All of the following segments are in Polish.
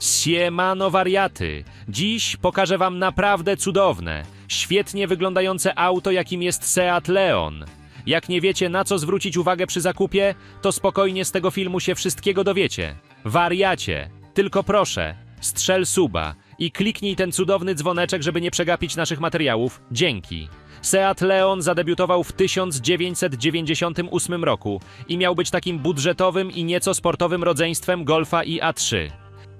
Siemano wariaty! Dziś pokażę wam naprawdę cudowne, świetnie wyglądające auto, jakim jest Seat Leon. Jak nie wiecie, na co zwrócić uwagę przy zakupie, to spokojnie z tego filmu się wszystkiego dowiecie. Wariacie! Tylko proszę, strzel suba i kliknij ten cudowny dzwoneczek, żeby nie przegapić naszych materiałów. Dzięki. Seat Leon zadebiutował w 1998 roku i miał być takim budżetowym i nieco sportowym rodzeństwem Golfa i A3.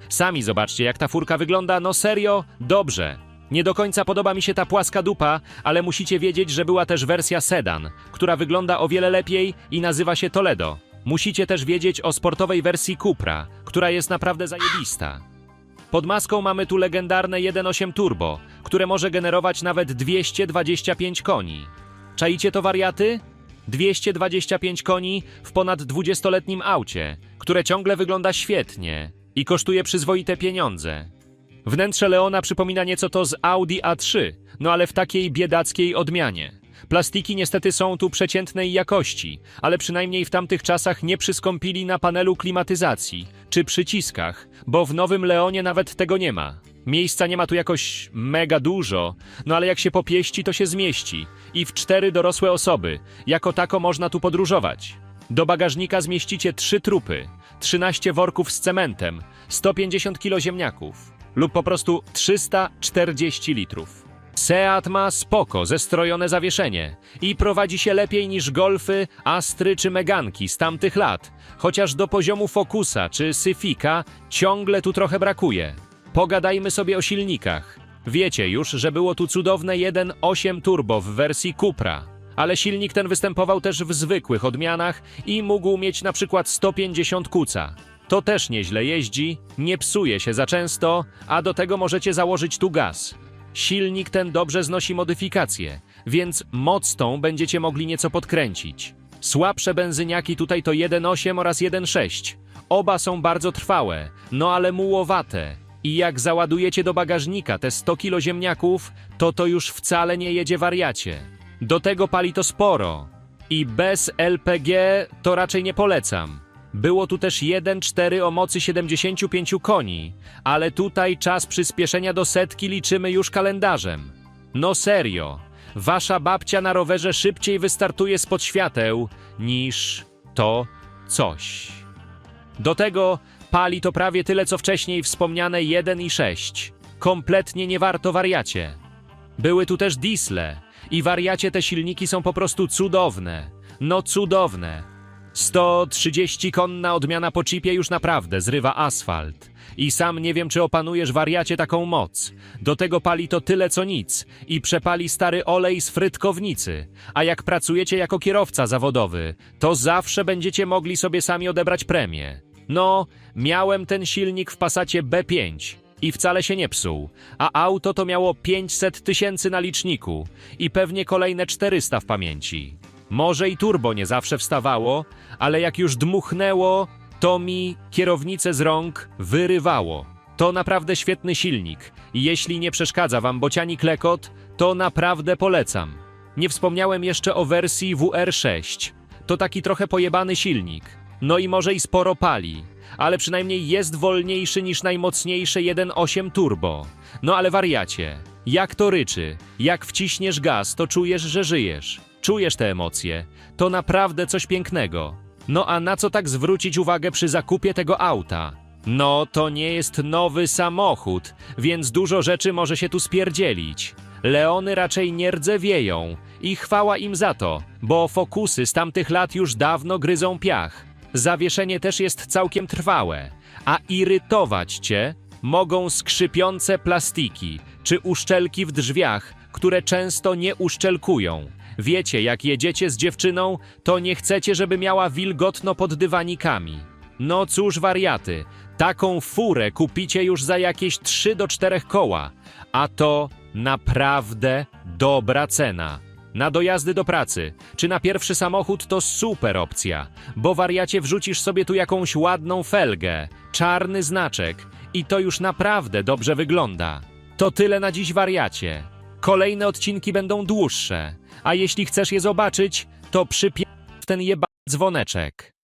Sami zobaczcie, jak ta furka wygląda, no serio, dobrze. Nie do końca podoba mi się ta płaska dupa, ale musicie wiedzieć, że była też wersja sedan, która wygląda o wiele lepiej i nazywa się Toledo. Musicie też wiedzieć o sportowej wersji Cupra, która jest naprawdę zajebista. Pod maską mamy tu legendarne 1.8 Turbo, które może generować nawet 225 koni. Czaicie to wariaty? 225 koni w ponad 20-letnim aucie, które ciągle wygląda świetnie i kosztuje przyzwoite pieniądze. Wnętrze Leona przypomina nieco to z Audi A3, no ale w takiej biedackiej odmianie. Plastiki niestety są tu przeciętnej jakości, ale przynajmniej w tamtych czasach nie przyskąpili na panelu klimatyzacji czy przyciskach, bo w nowym Leonie nawet tego nie ma. Miejsca nie ma tu jakoś mega dużo, no ale jak się popieści, to się zmieści. I w cztery dorosłe osoby. Jako tako można tu podróżować. Do bagażnika zmieścicie trzy trupy, 13 worków z cementem, 150 kg ziemniaków lub po prostu 340 litrów. Seat ma spoko, zestrojone zawieszenie i prowadzi się lepiej niż Golfy, Astry czy Meganki z tamtych lat, chociaż do poziomu Focusa czy Syfika ciągle tu trochę brakuje. Pogadajmy sobie o silnikach. Wiecie już, że było tu cudowne 1.8 turbo w wersji Cupra, ale silnik ten występował też w zwykłych odmianach i mógł mieć na przykład 150 kuca. To też nieźle jeździ, nie psuje się za często, a do tego możecie założyć tu gaz. Silnik ten dobrze znosi modyfikacje, więc moc tą będziecie mogli nieco podkręcić. Słabsze benzyniaki tutaj to 1.8 oraz 1.6. Oba są bardzo trwałe, no ale mułowate. I jak załadujecie do bagażnika te 100 kg ziemniaków, to to już wcale nie jedzie wariacie. Do tego pali to sporo. I bez LPG to raczej nie polecam. Było tu też 1.4 o mocy 75 koni, ale tutaj czas przyspieszenia do setki liczymy już kalendarzem. No serio, wasza babcia na rowerze szybciej wystartuje spod świateł niż to coś. Do tego pali to prawie tyle co wcześniej wspomniane 1.6. Kompletnie nie warto wariacie. Były tu też diesle i wariacie te silniki są po prostu cudowne. No cudowne. 130 konna odmiana po chipie już naprawdę zrywa asfalt. I sam nie wiem, czy opanujesz wariacie taką moc. Do tego pali to tyle co nic i przepali stary olej z frytkownicy. A jak pracujecie jako kierowca zawodowy, to zawsze będziecie mogli sobie sami odebrać premię. No, miałem ten silnik w Passacie B5 i wcale się nie psuł, a auto to miało 500 tysięcy na liczniku i pewnie kolejne 400 w pamięci. Może i turbo nie zawsze wstawało, ale jak już dmuchnęło, to mi kierownicę z rąk wyrywało. To naprawdę świetny silnik jeśli nie przeszkadza wam bociani klekot, to naprawdę polecam. Nie wspomniałem jeszcze o wersji WR6. To taki trochę pojebany silnik. No i może i sporo pali, ale przynajmniej jest wolniejszy niż najmocniejsze 1.8 turbo. No ale wariacie, jak to ryczy, jak wciśniesz gaz, to czujesz, że żyjesz. Czujesz te emocje. To naprawdę coś pięknego. No a na co tak zwrócić uwagę przy zakupie tego auta? No, to nie jest nowy samochód, więc dużo rzeczy może się tu spierdzielić. Leony raczej nie rdzewieją i chwała im za to, bo fokusy z tamtych lat już dawno gryzą piach. Zawieszenie też jest całkiem trwałe, a irytować cię mogą skrzypiące plastiki czy uszczelki w drzwiach, które często nie uszczelkują. Wiecie, jak jedziecie z dziewczyną, to nie chcecie, żeby miała wilgotno pod dywanikami. No cóż, wariaty, taką furę kupicie już za jakieś 3 do 4 koła, a to naprawdę dobra cena. Na dojazdy do pracy, czy na pierwszy samochód to super opcja, bo wariacie wrzucisz sobie tu jakąś ładną felgę, czarny znaczek i to już naprawdę dobrze wygląda. To tyle na dziś wariacie. Kolejne odcinki będą dłuższe, a jeśli chcesz je zobaczyć, to przypię w ten jeba dzwoneczek.